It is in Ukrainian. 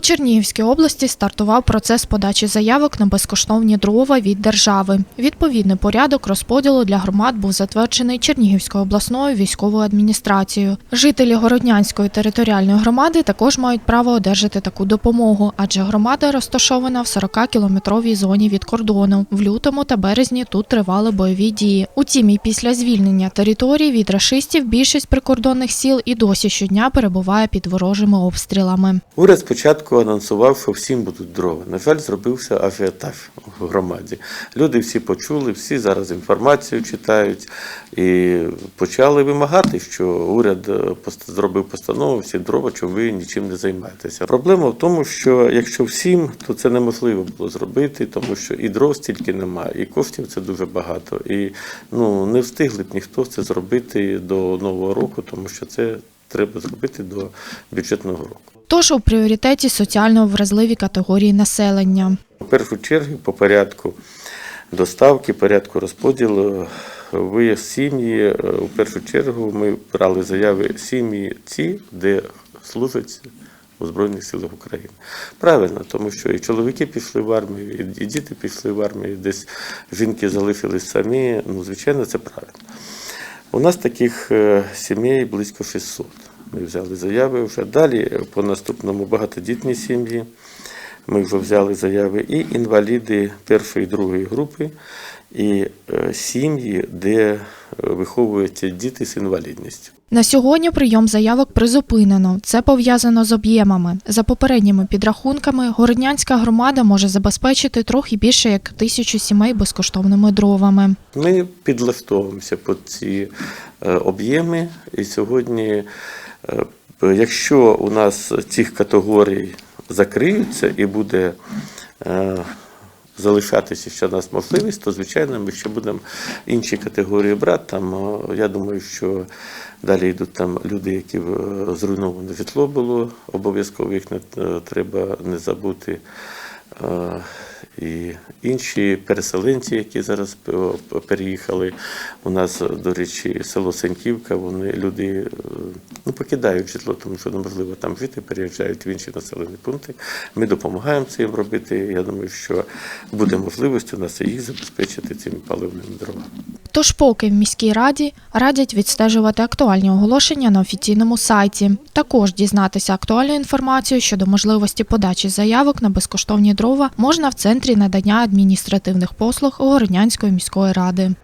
Чернігівській області стартував процес подачі заявок на безкоштовні дрова від держави. Відповідний порядок розподілу для громад був затверджений Чернігівською обласною військовою адміністрацією. Жителі Городнянської територіальної громади також мають право одержати таку допомогу, адже громада розташована в 40-кілометровій зоні від кордону. В лютому та березні тут тривали бойові дії. Утім, і після звільнення території від рашистів більшість прикордонних сіл і досі щодня перебуває під ворожими обстрілами. Уряд спочатку анонсував, що всім будуть дрова. На жаль, зробився афіатаж у громаді. Люди всі почули, всі зараз інформацію читають і почали вимагати, що уряд е, зробив постанову всі дрова, що ви нічим не займаєтеся. Проблема в тому, що якщо всім, то це неможливо було зробити, тому що і дров стільки немає, і коштів це дуже багато. І ну не встигли б ніхто це зробити до нового року, тому що це треба зробити до бюджетного року. Тож у пріоритеті соціально вразливі категорії населення. В першу чергу по порядку доставки, порядку розподілу. Ви сім'ї, е, у першу чергу ми брали заяви сім'ї ті, де служать у Збройних силах України. Правильно, тому що і чоловіки пішли в армію, і і діти пішли в армію, десь жінки залишились самі. Ну, звичайно, це правильно. У нас таких е, сімей близько 600. Ми взяли заяви вже. Далі по наступному багатодітні сім'ї. Ми вже взяли заяви і інваліди першої і другої групи, і е, сім'ї, де е, виховуються діти з інвалідністю. На сьогодні прийом заявок призупинено. Це пов'язано з об'ємами. За попередніми підрахунками, Городнянська громада може забезпечити трохи більше як тисячу сімей безкоштовними дровами. Ми підлаштовуємося під ці е, об'єми, і сьогодні, якщо у нас цих категорій закриються і буде е, залишатися ще у нас можливість, то звичайно ми ще будемо інші категорії брати. Там е, я думаю, що далі йдуть там люди, які е, зруйноване житло було, обов'язково їх не е, треба не забути. Е, І інші переселенці, які зараз е, переїхали, у нас, до речі, село Сеньківка, вони люди е, ну, покидають житло, тому що неможливо там жити, переїжджають в інші населені пункти. Ми допомагаємо це їм робити. Я думаю, що буде можливість у нас і їх забезпечити цими паливними дровами. Тож, поки в міській раді радять відстежувати актуальні оголошення на офіційному сайті. Також дізнатися актуальну інформацію щодо можливості подачі заявок на безкоштовні дрова можна в центрі надання адміністративних послуг Городнянської міської ради.